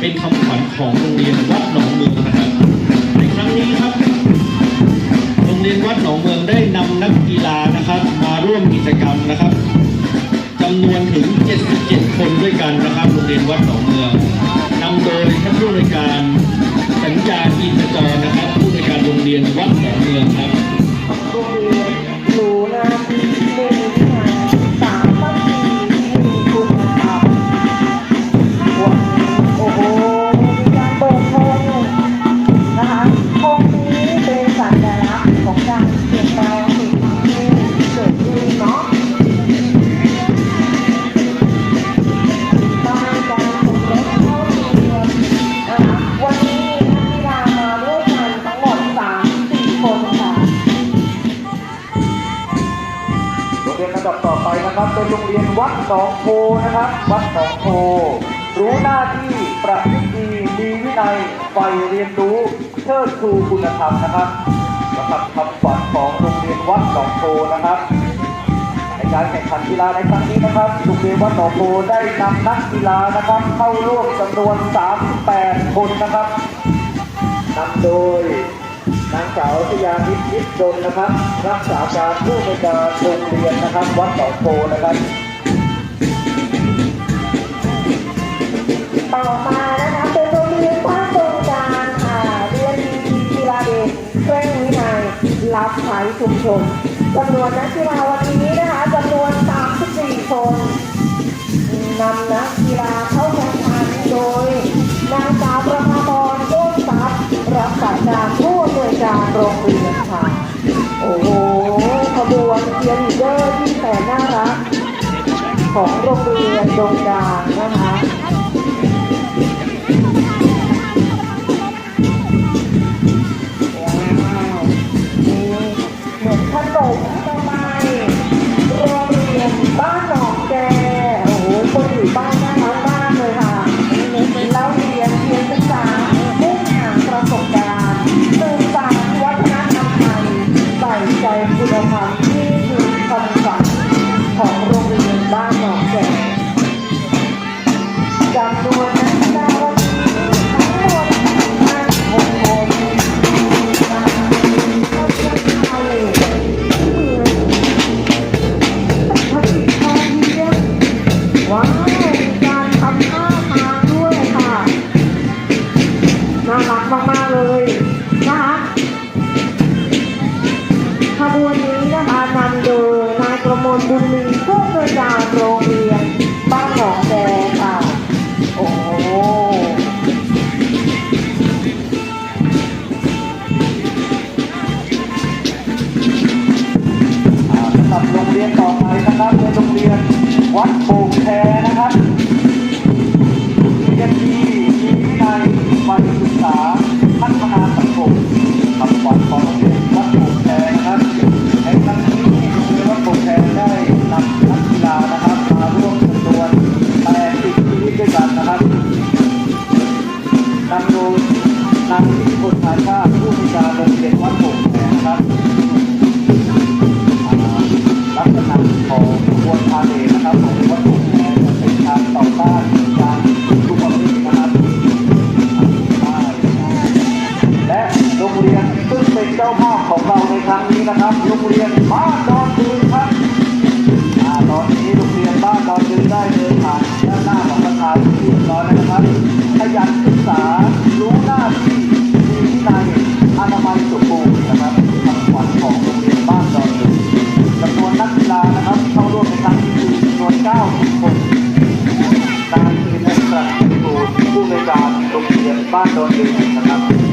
เป็นคำขวัญของโรงเรียนวัดหนองเมืองนะครับในครั้งนี้ครับ โรงเรียนวัดหนองเมืองได้นำนักกีฬานะครับ มาร่วมกิจกรรมนะครับจำนวนถึง 77 คนด้วยกันนะครับ โรงเรียนวัดหนองเมืองนำโดยท่านผู้อำนวยการสัญญาอินทจรนะครับ ผู้อำนวยการโรงเรียนวัดหนองเมืองครับ นวัดหนองโพนะครับ วัดหนองโพรู้หน้าที่ประพฤติดีมีวินัยใฝ่เรียนรู้เชิดชูคุณธรรมนะครับสำหรับคำขวัญของโรงเรียนวัดหนองโพนะครับ ในการแข่งขันกีฬาในครั้งนี้นะครับโรงเรียนวัดหนองโพได้นำนักกีฬานะครับ เข้าร่วมจำนวน 38 คนนะครับนำโดยนางสาวชยานิดนิดดนนะครับ รักษาการผู้ในวยการโรงเรียนนะครับ วัดหนองโพนะครับ รับใช้ชุมชนจำนวนนักกีฬาวันนี้นะคะจำนวน 34 คนนำนักกีฬาเข้าแข่งขันโดยนางสาวประภาพรโก้ทรัพย์รักษาการผู้อำนวยการโรงเรียนค่ะ โอ้โหขบวนเชียร์เดอร์ที่แสนน่ารักของโรงเรียนดงดางนะคะ ขยันศึกษา รู้หน้าที่มีวินัยอนามัยสมบูรณ์นะครับคำขวัญของโรงเรียนบ้านดอนดืนจำนวนนักกีฬานะครับเข้าร่วมในครั้งนี้คือจำนวน90คนนางทีมและสระสูตรผู้ในวยการโรงเรียนบ้านดอนดินนะครับ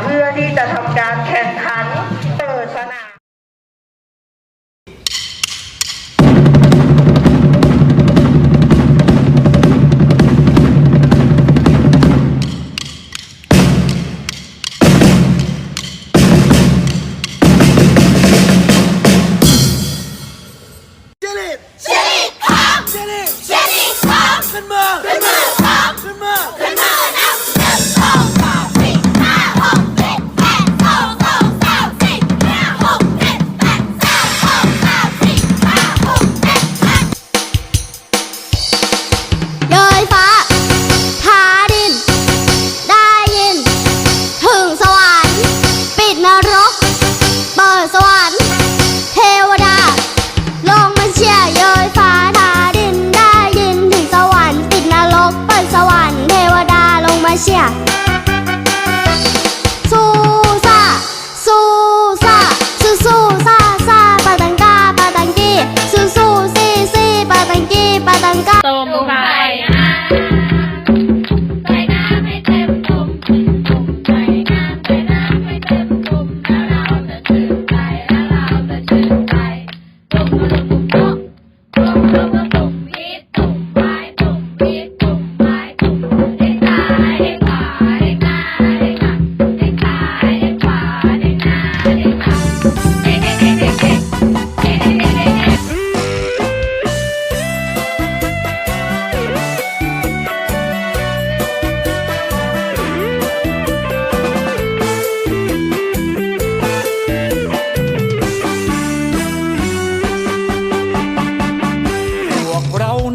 เพื่อที่จะทำการ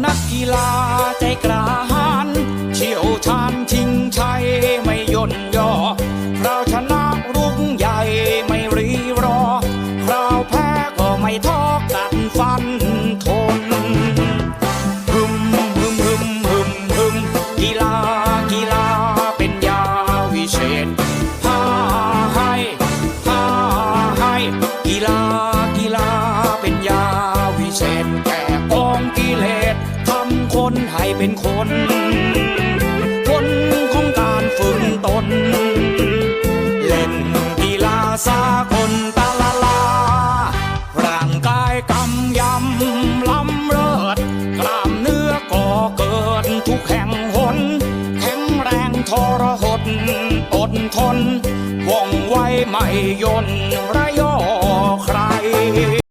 นักกีฬาใจกล้าหาญเชี่ยวชาญชิงชัยไม่ย่นย่อเราชนะรุ่งใหญ่ไม่รีรอคราวแพ้ก็ไม่ท้อกันฟันทนฮึมฮึมฮึมฮึมฮึมกีฬา ษาคนตาลาลา ร่างกายกำยำลำเลิศกล้ามเนื้อก่อเกิดทุกแห่งหน แข็งแรงทรหดอดทนว่องไวไม่ย่นระยอใคร